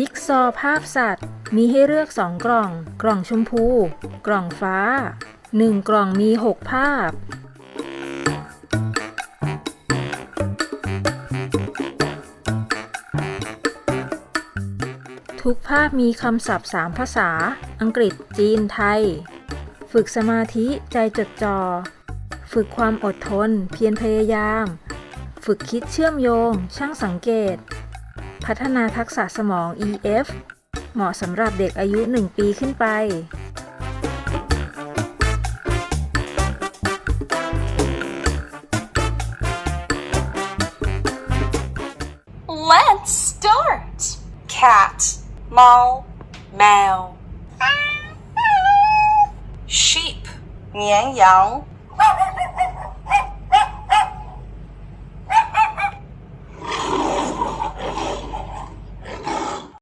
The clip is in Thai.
จิ๊กซอว์ภาพสัตว์ มีให้เลือก 2 กล่อง กล่องชมพู กล่องฟ้า 1 กล่องมี 6 ภาพ ทุกภาพมีคำศัพท์ 3 ภาษา อังกฤษ จีน ไทย ฝึกสมาธิใจจดจอ่อ ฝึกความอดทน เพียรพยายาม ฝึกคิดเชื่อมโยง ช่างสังเกต พัฒนาทักษะสมอง EF เหมาะสำหรับเด็กอายุ 1 ปีขึ้นไป Let's start. Cat, 猫 male. Sheep, 绵羊